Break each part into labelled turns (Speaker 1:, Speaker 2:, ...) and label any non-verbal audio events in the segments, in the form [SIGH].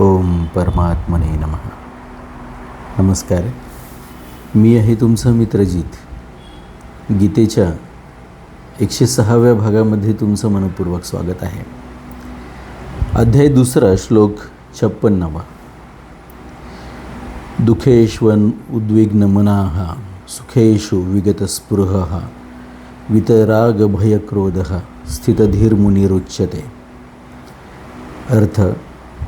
Speaker 1: ओम परमात्मने नमः. नमस्कार. मी आहे तुमचं मित्रजीत गीतेच्या एकशे सहाव्या भागामध्ये तुमचं मनपूर्वक स्वागत आहे. अध्याय दुसरा श्लोक छप्पन्नावा. दुःखेष्वन उद्विग्नमनाः सुखेषु विगतस्पृहः वितरागभयक्रोधः स्थितधीर्मुनिरुच्यते. अर्थ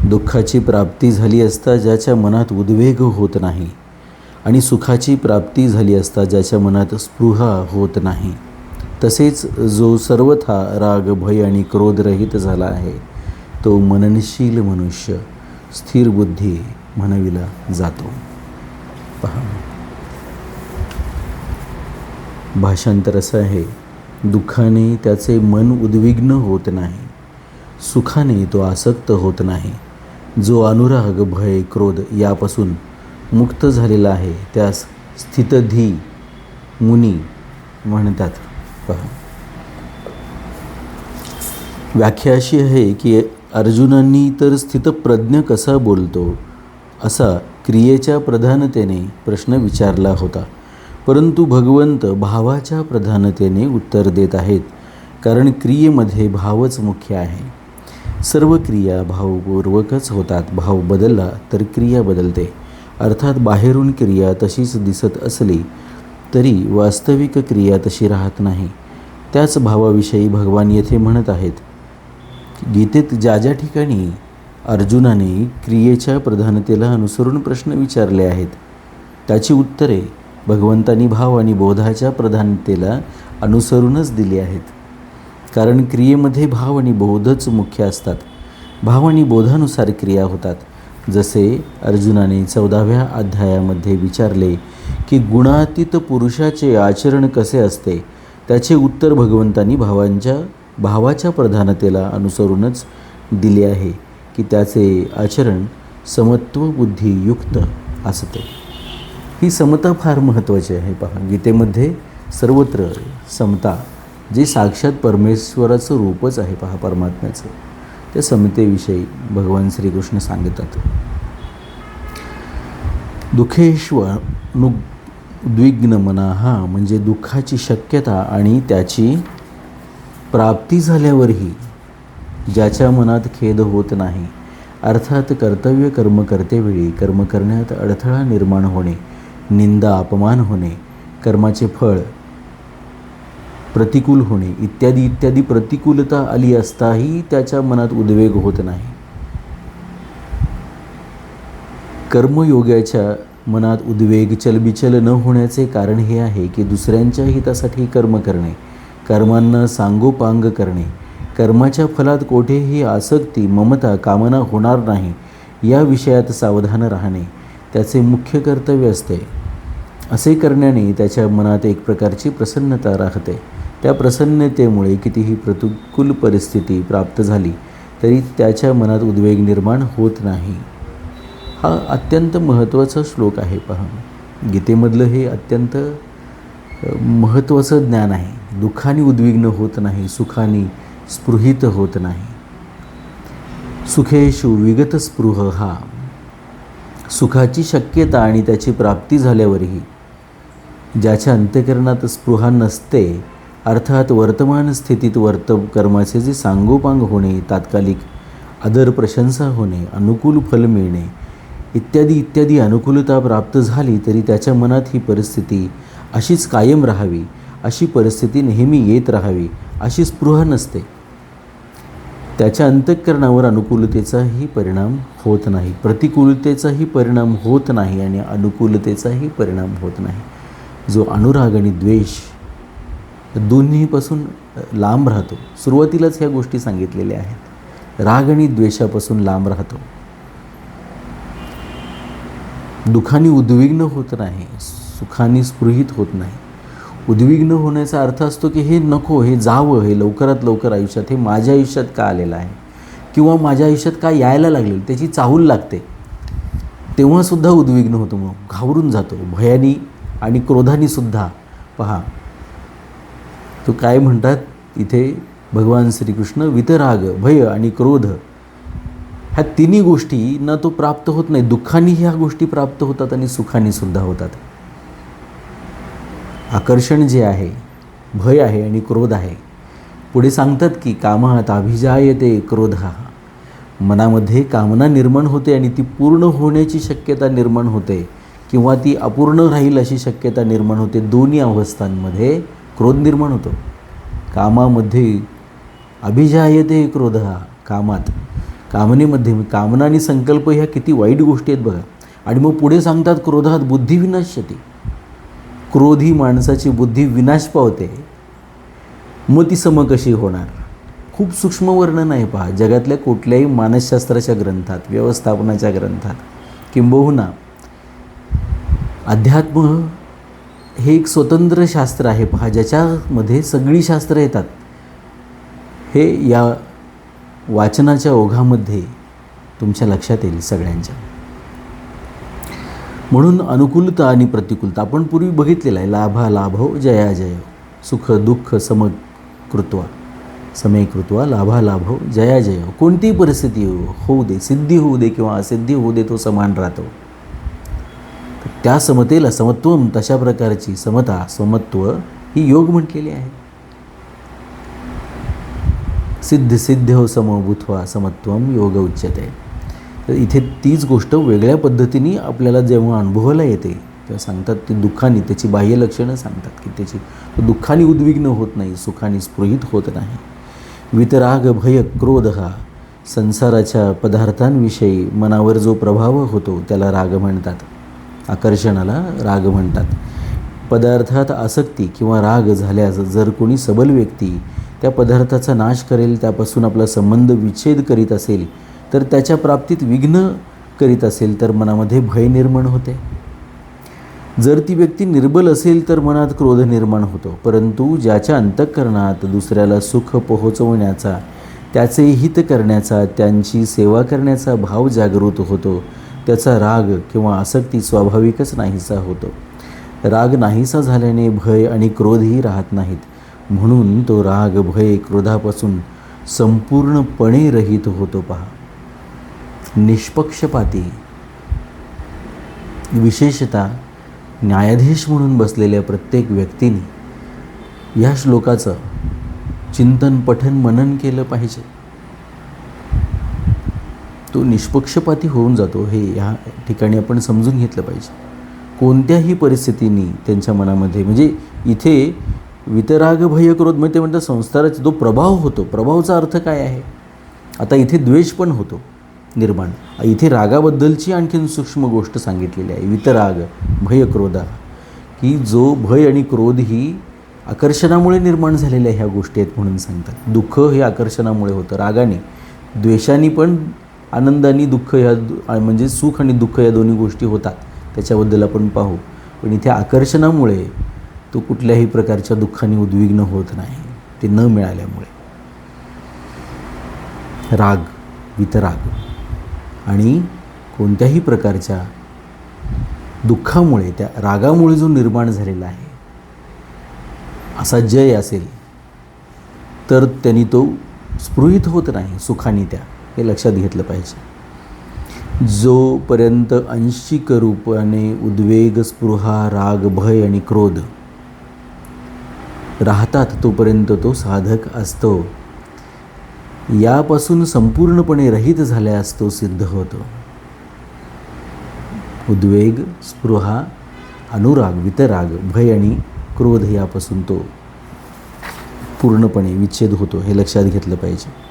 Speaker 1: दुःखाची प्राप्ती झाली असता ज्याच्या मनात उद्वेग होत नाही आणि सुखाची प्राप्ती झाली असता ज्याच्या मनात स्पृहा होत नाही तसेच जो सर्वथा राग भय आणि क्रोधरहित झाला आहे तो मननशील मनुष्य स्थिर बुद्धी म्हणविला जातो. पहा. भाषांतर असं आहे दुःखाने त्याचे मन उद्विग्न होत नाही सुखाने तो आसक्त होत नाही जो अनुराग भय क्रोध यापासून मुक्त झालेला आहे त्यास स्थितधी मुनी म्हणतात. पहा. व्याख्या अशी आहे की अर्जुनांनी तर स्थितप्रज्ञ कसा बोलतो असा क्रियेच्या प्रधानतेने प्रश्न विचारला होता. परंतु भगवंत भावाच्या प्रधानतेने उत्तर देत आहेत कारण क्रियेमध्ये भावच मुख्य आहे. सर्व क्रिया भावपूर्वकच होतात. भाव बदलला तर क्रिया बदलते. अर्थात बाहेरून क्रिया तशीच दिसत असली तरी वास्तविक क्रिया तशी राहत नाही. त्याच भावाविषयी भगवान येथे म्हणत आहेत. गीतेत ज्या ज्या ठिकाणी अर्जुनाने क्रियेच्या प्रधानतेला अनुसरून प्रश्न विचारले आहेत त्याची उत्तरे भगवंतांनी भाव आणि बोधाच्या प्रधानतेला अनुसरूनच दिली आहेत. कारण क्रियेमध्ये भाव आणि बोधच मुख्य असतात. भाव आणि बोधानुसार क्रिया होतात. जसे अर्जुनाने चौदाव्या अध्यायामध्ये विचारले की गुणातीत पुरुषाचे आचरण कसे असते? त्याचे उत्तर भगवंतांनी भावांच्या भावाच्या प्रधानतेला अनुसरूनच दिले आहे की त्याचे आचरण समत्व बुद्धियुक्त असते. ही समता फार महत्त्वाची आहे पहा. गीतेमध्ये सर्वत्र समता जे साक्षात परमेश्वराचं रूपच आहे पहा परमात्म्याचं. त्या समतेविषयी भगवान श्रीकृष्ण सांगतात. दुःखेश्वनु उद्विग्न मना हा म्हणजे दुःखाची शक्यता आणि त्याची प्राप्ती झाल्यावरही ज्याच्या मनात खेद होत नाही अर्थात कर्तव्य कर्म करतेवेळी कर्म करण्यात अडथळा निर्माण होणे निंदा अपमान होणे कर्माचे फळ प्रतिकूल होणे. इत्यादी इत्यादी प्रतिकूलता आली असताही त्याच्या मनात उद्वेग होत नाही. कर्मयोगाच्या मनात उद्वेग चलबिचल न होण्याचे कारण हे आहे की दुसऱ्यांच्या हितासाठी कर्म करणे कर्मांना सांगोपांग करणे कर्माच्या फलात कोठेही आसक्ती ममता कामना होणार नाही या विषयात सावधान राहणे त्याचे मुख्य कर्तव्य असते. असे करण्याने त्याच्या मनात एक प्रकारची प्रसन्नता राहते. त्या प्रसन्नतेमुळे कितीही प्रतिकूल परिस्थिती प्राप्त झाली तरी त्याच्या मनात उद्वेग निर्माण होत नाही. हा अत्यंत महत्त्वाचा श्लोक आहे पहा. गीतेमधलं हे अत्यंत महत्त्वाचं ज्ञान आहे. दुःखाने उद्विग्न होत नाही सुखाने स्पृहित होत नाही. सुखेशु विगत स्पृह हा. सुखाची शक्यता आणि त्याची प्राप्ती झाल्यावरही ज्याच्या अंत्यकरणात स्पृहा नसते अर्थात वर्तमान स्थितीत वर्त कर्माचे जे सांगोपांग होणे तात्कालिक आदर प्रशंसा होणे अनुकूल फल मिळणे इत्यादी इत्यादी अनुकूलता प्राप्त झाली तरी त्याच्या मनात ही परिस्थिती अशीच कायम राहावी अशी परिस्थिती नेहमी येत राहावी अशी स्पृहा नसते. त्याच्या अंतःकरणावर अनुकूलतेचाही परिणाम होत नाही प्रतिकूलतेचाही परिणाम होत नाही आणि अनुकूलतेचाही परिणाम होत नाही. जो अनुराग आणि द्वेष दोन्हीपासून लांब राहतो. सुरुवातीलाच ह्या गोष्टी सांगितलेल्या आहेत. राग आणि द्वेषापासून लांब राहतो. दुःखाने उद्विग्न होत नाही सुखाने स्पृहित होत नाही. उद्विग्न होण्याचा अर्थ असतो की हे नको हे जावं हे लवकरात लवकर आयुष्यात हे माझ्या आयुष्यात का आलेलं आहे? किंवा माझ्या आयुष्यात का यायला लागलेलं त्याची चाहूल लागते. तेव्हासुद्धा उद्विग्न होतो मग घाबरून जातो. भयानी आणि क्रोधानीसुद्धा पहा तो काय म्हणतात? इथे भगवान श्रीकृष्ण वितराग भय आणि क्रोध. ह्या तिन्ही गोष्टींना तो प्राप्त होत नाही. दुःखाने ह्या गोष्टी प्राप्त होतात आणि सुखाने सुद्धा होतात. आकर्षण जे आहे भय आहे आणि क्रोध आहे. पुढे सांगतात की कामात अभिजायते क्रोध. हा मनामध्ये कामना निर्माण होते आणि ती पूर्ण होण्याची शक्यता निर्माण होते किंवा ती अपूर्ण राहील अशी शक्यता निर्माण होते दोन्ही अवस्थांमध्ये. क्रोध निर्माण होतो. कामामध्ये अभिजायते क्रोध हा कामात. कामनेमध्ये म्हणजे कामना आणि संकल्प ह्या किती वाईट गोष्टी आहेत बघा. आणि मग पुढे सांगतात क्रोधात बुद्धी विनाश्यते क्रोधी माणसाची बुद्धी विनाश पावते. मग ती सम कशी होणार? खूप सूक्ष्म वर्णन आहे पहा. जगातल्या कुठल्याही मानसशास्त्राच्या ग्रंथात व्यवस्थापनाच्या ग्रंथात किंबहुना अध्यात्म हे एक स्वतंत्र शास्त्र आहे. पहा ज्याच्यामध्ये सगळी शास्त्रं येतात. हे या वाचनाच्या ओघामध्ये तुमच्या लक्षात येईल सगळ्यांच्या. म्हणून अनुकूलता आणि प्रतिकूलता आपण पूर्वी बघितलेलं आहे. लाभा लाभो जया जय. सुख दुःख समकृत्वा समयकृत्वा लाभा लाभो जया जय. कोणतीही परिस्थिती होऊ दे सिद्धी होऊ दे किंवा असिद्धी होऊ दे तो समान राहतो. त्या समतेला समत्वम तशा प्रकारची समता समत्व ही योग म्हटलेली आहे. सिद्ध सिद्ध हो समभूत्वा समत्वम योग उच्यते. तर इथे तीच गोष्ट वेगळ्या पद्धतीने आपल्याला जेव्हा अनुभवायला येते तेव्हा सांगतात ती दुःखाने त्याची बाह्य लक्षणं सांगतात की त्याची तो दुःखाने उद्विग्न होत नाही सुखाने स्पृहित होत नाही. वितराग भय क्रोध हा संसाराच्या पदार्थांविषयी मनावर जो प्रभाव होतो त्याला राग म्हणतात. आकर्षणाला राग म्हणतात. पदार्थात आसक्ती किंवा राग झाल्यास जर कोणी सबल व्यक्ती त्या पदार्थाचा नाश करेल त्यापासून आपला संबंध विच्छेद करीत असेल तर त्याच्या प्राप्तीत विघ्न करीत असेल तर मनामध्ये भय निर्माण होते. जर ती व्यक्ती निर्बल असेल तर मनात क्रोध निर्माण होतो. परंतु ज्याच्या अंतःकरणात दुसऱ्याला सुख पोहोचवण्याचा त्याचे हित करण्याचा त्यांची सेवा करण्याचा भाव जागृत होतो त्याचा राग किंवा आसक्ती स्वाभाविकच नाहीसा होतो. राग नाहीसा झाल्याने भय आणि क्रोधही राहत नाहीत. म्हणून तो राग भय क्रोधापासून संपूर्णपणे रहित होतो पहा. निष्पक्षपाती. विशेषतः न्यायाधीश म्हणून बसलेल्या प्रत्येक व्यक्तीने या श्लोकाचं चिंतन पठन मनन केलं पाहिजे. तो निष्पक्षपाती होऊन जातो हे ह्या ठिकाणी आपण समजून घेतलं पाहिजे. कोणत्याही परिस्थितीने त्यांच्या मनामध्ये म्हणजे इथे वितराग भय क्रोध म्हणजे ते म्हणतात संस्काराचा जो प्रभाव होतो प्रभावचा अर्थ काय आहे? आता इथे द्वेष पण होतो निर्माण. इथे रागाबद्दलची आणखीन सूक्ष्म गोष्ट सांगितलेली आहे वितराग भय क्रोधा. की जो भय आणि क्रोध ही आकर्षणामुळे निर्माण झालेल्या ह्या गोष्टी आहेत म्हणून सांगतात. दुःख हे आकर्षणामुळे होतं रागाने. द्वेषाने पण आनंदाने दुःख ह्या म्हणजे सुख आणि दुःख या दोन्ही गोष्टी होतात. त्याच्याबद्दल आपण पाहू. पण इथे आकर्षणामुळे तो कुठल्याही प्रकारच्या दुःखाने उद्विग्न होत नाही. ते न मिळाल्यामुळे. राग वितराग आणि कोणत्याही प्रकारच्या दुःखामुळे त्या रागामुळे जो निर्माण झालेला आहे असा जय असेल तर त्यांनी तो स्पृहित होत नाही सुखाने त्या हे लक्षात घेतलं पाहिजे. जोपर्यंत अंशिक रूपाने उद्वेग स्पृहा राग भय आणि क्रोध राहतात तोपर्यंत तो साधक असतो. यापासून संपूर्णपणे रहित झाल्यास तो सिद्ध होतो. उद्वेग स्पृहा अनुराग वितराग भय आणि क्रोध यापासून तो पूर्णपणे विच्छेद होतो हे लक्षात घेतलं पाहिजे.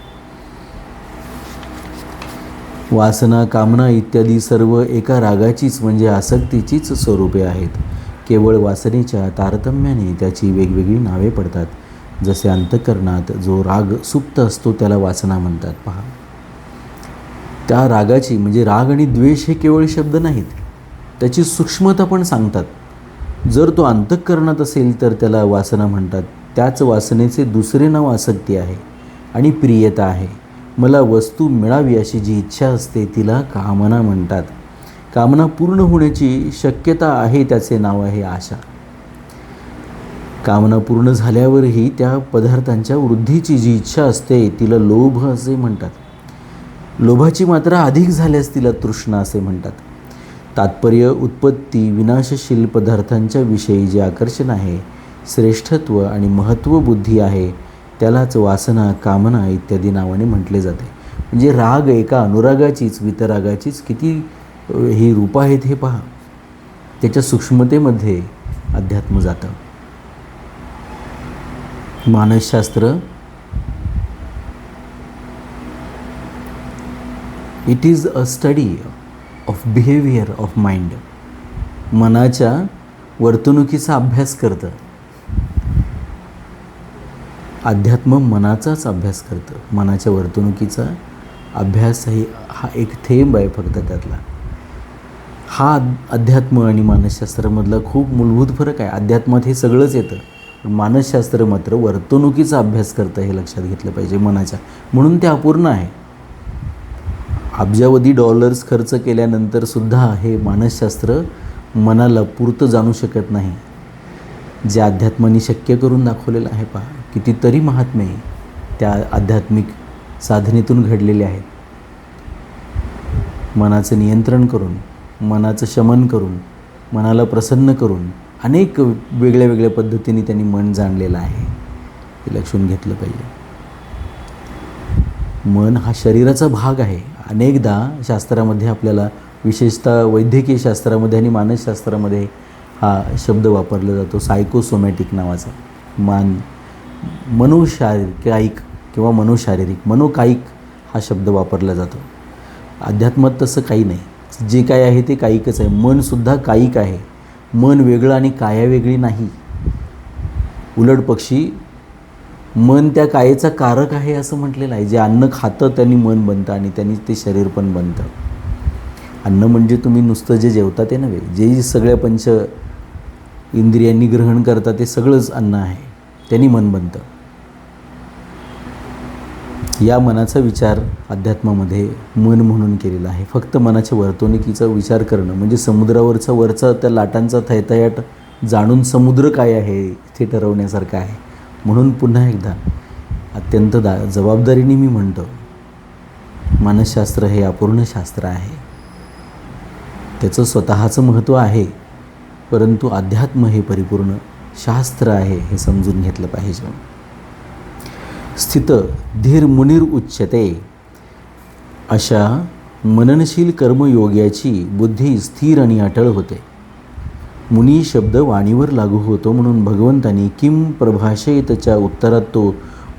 Speaker 1: वासना कामना इत्यादी सर्व एका रागाचीच म्हणजे आसक्तीचीच स्वरूपे आहेत. केवळ वासनेच्या तारतम्याने त्याची वेगवेगळी नावे पडतात. जसे अंतकरणात जो राग सुप्त असतो त्याला वासना म्हणतात. पहा. त्या रागाची म्हणजे राग आणि द्वेष हे केवळ शब्द नाहीत. त्याची सूक्ष्मता पण सांगतात. जर तो अंतःकरणात असेल तर त्याला वासना म्हणतात. त्याच वासनेचे दुसरे नाव आसक्ती आहे आणि प्रियता आहे. मला वस्तू मिळावी अशी जी इच्छा असते तिला कामना म्हणतात. कामना पूर्ण होण्याची शक्यता आहे त्याचे नाव आहे आशा. कामना पूर्ण झाल्यावरही त्या पदार्थांच्या वृद्धीची जी इच्छा असते तिला लोभ असे म्हणतात. लोभाची मात्रा अधिक झाल्यास तिला तृष्णा असे म्हणतात. तात्पर्य उत्पत्ती विनाशशील पदार्थांच्या विषयी जे आकर्षण आहे श्रेष्ठत्व आणि महत्त्व बुद्धी आहे त्यालाच वासना कामना इत्यादी नावाने म्हटले जाते. म्हणजे राग एका अनुरागाचीच वितरागाचीच किती ही रूपं आहेत हे पहा. त्याच्या सूक्ष्मतेमध्ये अध्यात्म जातं. मानसशास्त्र it is a study of behaviour of mind मनाच्या वर्तणुकीचा अभ्यास करतं. अध्यात्म मनाचाच अभ्यास करतं. मनाच्या वर्तणुकीचा अभ्यासही हा एक थेंब आहे फक्त त्यातला. हा अध्यात्म आणि मानसशास्त्रामधला खूप मूलभूत फरक आहे. अध्यात्मात हे सगळंच येतं. पण मानसशास्त्र मात्र वर्तणुकीचा अभ्यास करतं हे लक्षात घेतलं पाहिजे मनाच्या. म्हणून ते अपूर्ण आहे. अब्जावधी डॉलर्स खर्च केल्यानंतरसुद्धा हे मानसशास्त्र मनाला पुरतं जाणू शकत नाही. जे अध्यात्माने शक्य करून दाखवलेलं आहे पहा. कितीतरी महात्मे त्या आध्यात्मिक साधनेतून घडलेले आहेत. मनाचं नियंत्रण करून मनाचं शमन करून मनाला प्रसन्न करून अनेक वेगळ्या वेगळ्या पद्धतीने त्यांनी मन जाणलेलं आहे. हे लक्षून घेतलं पाहिजे. मन हा शरीराचा भाग आहे. अनेकदा शास्त्रामध्ये आपल्याला विशेषतः वैद्यकीय शास्त्रामध्ये आणि मानसशास्त्रामध्ये हा शब्द वापरला जातो सायकोसोमॅटिक नावाचा. मान मनोशारीरिक किंवा मनोशारीरिक मनोकायिक हा शब्द वापरला जातो. अध्यात्मात तसं काही नाही. जे काय आहे ते कायिकच आहे. मनसुद्धा कायिक आहे. मन वेगळं आणि काया वेगळी नाही. उलट पक्षी मन त्या कायेचा कारक आहे असं म्हटलेलं आहे. जे अन्न खातं त्यांनी मन बनतं आणि त्यांनी ते शरीर पण बनतं. अन्न म्हणजे तुम्ही नुसतं जे जेवता ते नव्हे. जे जे सगळ्या पंच इंद्रियांनी ग्रहण करता ते सगळंच अन्न आहे. त्यांनी मन बनतं या मनाचा विचार अध्यात्मामध्ये मन म्हणून केलेला आहे. फक्त मनाच्या वर्तवणुकीचा विचार करणं म्हणजे समुद्रावरचा वरचा त्या लाटांचा थैथयाट जाणून समुद्र काय आहे ते ठरवण्यासारखं आहे. म्हणून पुन्हा एकदा अत्यंत दा जबाबदारीने मी म्हणतो मानसशास्त्र हे अपूर्ण शास्त्र आहे. त्याचं स्वतःचं महत्त्व आहे परंतु अध्यात्म हे परिपूर्ण शास्त्र आहे हे समजून घेतलं पाहिजे. स्थित धीर मुनीर उच्चते अशा मननशील कर्मयोग्याची बुद्धी स्थिर आणि अटळ होते. मुनी शब्द वाणीवर लागू होतो म्हणून भगवंतांनी किम प्रभाषेतच्या उत्तरात तो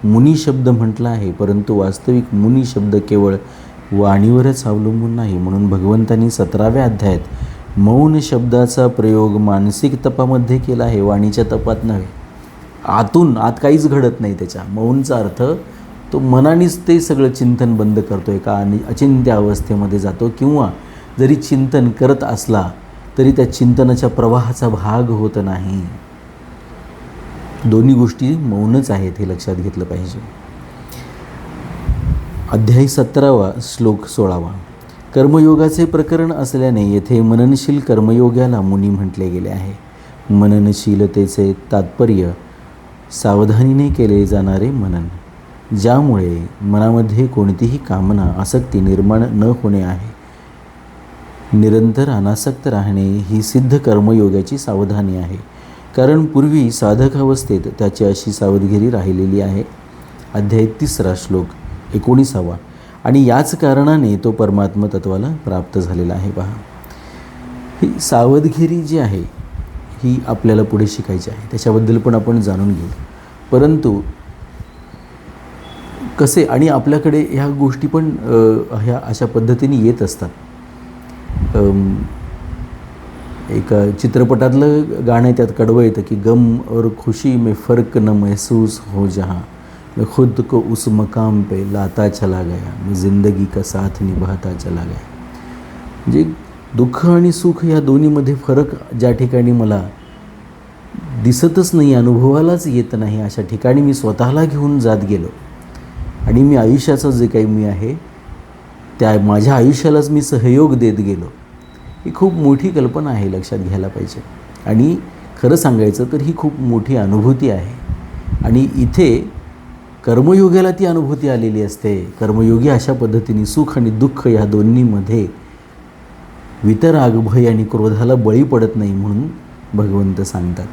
Speaker 1: मुनी शब्द म्हटला आहे परंतु वास्तविक मुनी शब्द केवळ वाणीवरच अवलंबून नाही म्हणून भगवंतांनी सतराव्या अध्यायात मौन शब्दाचा प्रयोग मानसिक तपामध्ये केला आहे वाणीच्या तपात नव्हे. आतून आत काहीच घडत नाही त्याच्या. मौनचा अर्थ तो मनानेच ते सगळं चिंतन बंद करतो एका आणि अचिंत्य अवस्थेमध्ये जातो किंवा जरी चिंतन करत असला तरी त्या चिंतनाच्या प्रवाहाचा भाग होत नाही. दोन्ही गोष्टी मौनच आहेत हे लक्षात घेतलं पाहिजे. अध्याय सतरावा श्लोक सोळावा. कर्मयोगाचे प्रकरण असल्याने येथे मननशील कर्मयोगाला मुनी म्हटले गेले आहे. मननशीलतेचे तात्पर्य सावधानीने केले जाणारे मनन ज्यामुळे मनामध्ये कोणतीही कामना आसक्ती निर्माण न होणे आहे. निरंतर अनासक्त राहणे ही सिद्ध कर्मयोगाची सावधानी आहे. कारण पूर्वी साधक अवस्थेत त्याची अशी सावधगिरी राहिलेली आहे. अध्याय तिसरा श्लोक एकोणीसावा. आणि याच कारणाने तो परमात्म तत्वाला प्राप्त झालेला आहे. पहा. ही सावधगिरी जी आहे ही आपल्याला पुढे शिकायची आहे. त्याच्याबद्दल पण आपण जाणून घेऊ. परंतु कसे आणि आपल्याकडे ह्या गोष्टी पण ह्या अशा पद्धतीने येत असतात. एका एक चित्रपटातलं गाणं आहे त्यात कडवं येतं की गम और खुशी में फ़र्क न महसूस हो जहा. मैं खुद को उस मकाम पे लाता चला गया मैं ज़िंदगी का साथ निभाता चला गया। म्हणजे दुःख आणि सुख या दोन्हीमध्ये फरक ज्या ठिकाणी मला दिसतच नाही अनुभवालाच येत नाही अशा ठिकाणी मी स्वतःला घेऊन जात गेलो. आणि मी आयुष्याचं जे काही मी आहे त्या माझ्या आयुष्यालाच मी सहयोग देत गेलो. ही खूप मोठी कल्पना आहे लक्षात घ्यायला पाहिजे. आणि खरं सांगायचं तर ही खूप मोठी अनुभूती आहे. आणि इथे कर्मयोग्याला ती अनुभूती आलेली असते. कर्मयोगी अशा पद्धतीने सुख आणि दुःख या दोन्हीमध्ये वितराग भय आणि क्रोधाला बळी पडत नाही म्हणून भगवंत सांगतात.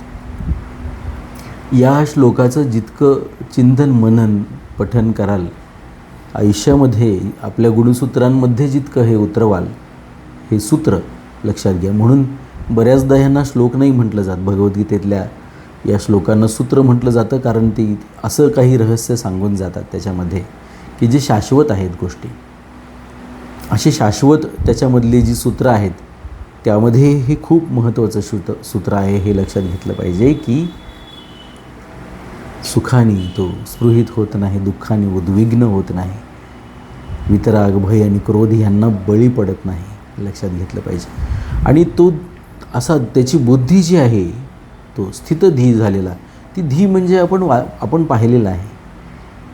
Speaker 1: या श्लोकाचं जितकं चिंतन मनन पठन कराल आयुष्यामध्ये आपल्या गुणसूत्रांमध्ये जितकं हे उतरवाल हे सूत्र लक्षात घ्या. म्हणून बऱ्याचदा ह्यांना श्लोक नाही म्हटलं जात. भगवद्गीतेतल्या या श्लोकांना सूत्र म्हटलं जातं कारण ती असं काही रहस्य सांगून जातात त्याच्यामध्ये की जे शाश्वत आहेत गोष्टी. अशी शाश्वत त्याच्यामधली जी सूत्र आहेत त्यामध्ये हे खूप महत्त्वाचं सूत्र सूत्र आहे हे लक्षात घेतलं पाहिजे की सुखाने तो स्पृहित होत नाही दुःखाने उद्विग्न होत नाही वितराग भय आणि क्रोध यांना बळी पडत नाही लक्षात घेतलं पाहिजे. आणि तो असा त्याची बुद्धी जी आहे तो स्थितधी झालेला. ती धी म्हणजे आपण वा आपण पाहिलेलं आहे.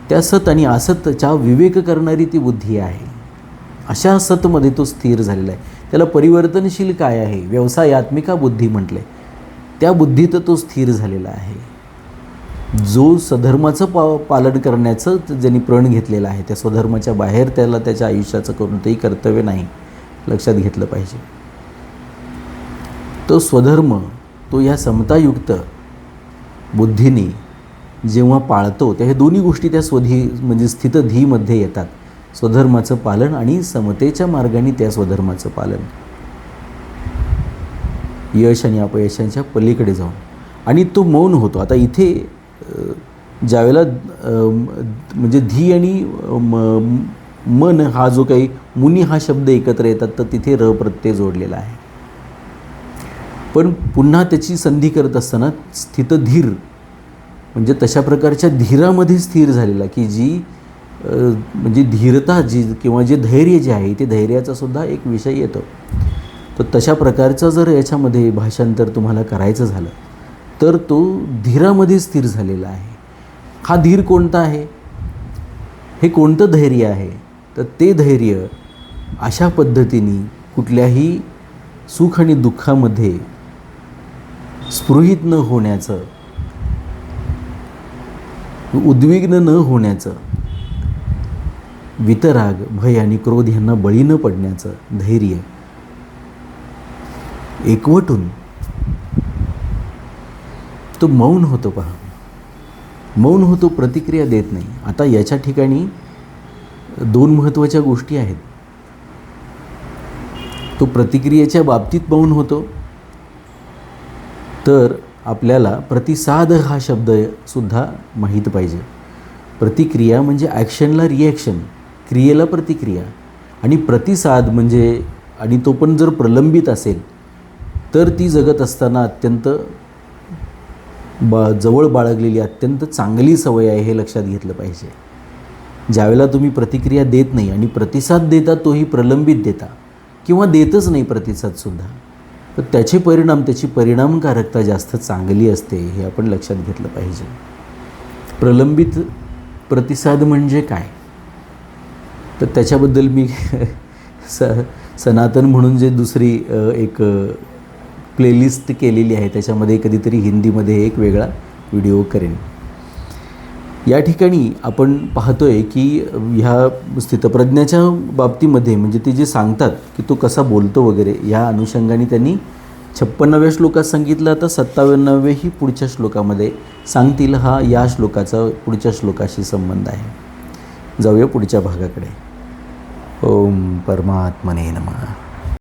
Speaker 1: त्या सत आणि असतच्या विवेक करणारी ती बुद्धी आहे. अशा सतमध्ये तो स्थिर झालेला आहे. त्याला परिवर्तनशील काय आहे? व्यवसायात्मिका बुद्धी म्हटले. त्या बुद्धीत तो स्थिर झालेला आहे. जो स्वधर्माचं पा पालन करण्याचं ज्यांनी प्रण घेतलेलं आहे त्या स्वधर्माच्या बाहेर त्याला त्याच्या आयुष्याचं कोणतंही कर्तव्य नाही लक्षात घेतलं पाहिजे. तो स्वधर्म तो ह्या समतायुक्त बुद्धीने जेव्हा पाळतो त्या हे दोन्ही गोष्टी त्या स्वधी म्हणजे स्थितधीमध्ये येतात. स्वधर्माचं पालन आणि समतेच्या मार्गाने त्या स्वधर्माचं पालन. यश आणि अपयशांच्या पलीकडे जाऊन. आणि तो मौन होतो. आता इथे ज्यावेळेला म्हणजे धी आणि मन हा जो काही मुनी हा शब्द एकत्र येतात तर तिथे र प्रत्यय जोडलेला आहे. पण पुन्हा त्याची संधी करत असताना स्थितधीर म्हणजे तशा प्रकारच्या धीरामध्ये स्थिर झालेला की जी म्हणजे धीरता जी किंवा जे धैर्य जे आहे ते धैर्याचा सुद्धा एक विषय येतो. तर तशा प्रकारचं जर याच्यामध्ये भाषांतर तुम्हाला करायचं झालं तर तो धीरामध्ये स्थिर झालेला आहे. हा धीर कोणता आहे? हे कोणतं धैर्य आहे? तर ते धैर्य अशा पद्धतीने कुठल्याही सुख आणि दुःखामध्ये स्पृहित न होण्याचं उद्विग्न न होण्याचं वितराग भय आणि क्रोध यांना बळी न पडण्याचं धैर्य एकवटून तो मौन होतो पहा. मौन होतो प्रतिक्रिया देत नाही. आता याच्या ठिकाणी दोन महत्त्वाच्या गोष्टी आहेत. तो प्रतिक्रियेच्या बाबतीत मौन होतो. तर आपल्याला प्रतिसाद हा शब्द सुद्धा माहीत पाहिजे. प्रतिक्रिया म्हणजे ॲक्शनला रिॲक्शन क्रियेला प्रतिक्रिया. आणि प्रतिसाद म्हणजे आणि तो पण जर प्रलंबित असेल तर ती जगत असताना अत्यंत बा जवळ बाळगलेली अत्यंत चांगली सवय आहे हे लक्षात घेतलं पाहिजे. ज्यावेळेला तुम्ही प्रतिक्रिया देत नाही आणि प्रतिसाद देता तोही प्रलंबित देता किंवा देतच नाही प्रतिसादसुद्धा तर त्याचे परिणाम त्याची परिणामकारकता जास्त चांगली असते हे आपण लक्षात घेतलं पाहिजे. प्रलंबित प्रतिसाद म्हणजे काय? तर त्याच्याबद्दल मी [LAUGHS] स सनातन म्हणून जे दुसरी एक प्लेलिस्ट केलेली आहे त्याच्यामध्ये कधीतरी हिंदीमध्ये एक वेगळा व्हिडिओ करेन. या ठिकाणी आपण पाहतो आहे की ह्या स्थितप्रज्ञाच्या बाबतीमध्ये म्हणजे ते जे सांगतात की तो कसा बोलतो वगैरे ह्या अनुषंगाने त्यांनी छप्पन्नाव्या श्लोकात सांगितलं आता सत्तावन्नावेही पुढच्या श्लोकामध्ये सांगतील हा या श्लोकाचा पुढच्या श्लोकाशी संबंध आहे. जाऊया पुढच्या भागाकडे. ओम परमात्मने नमः.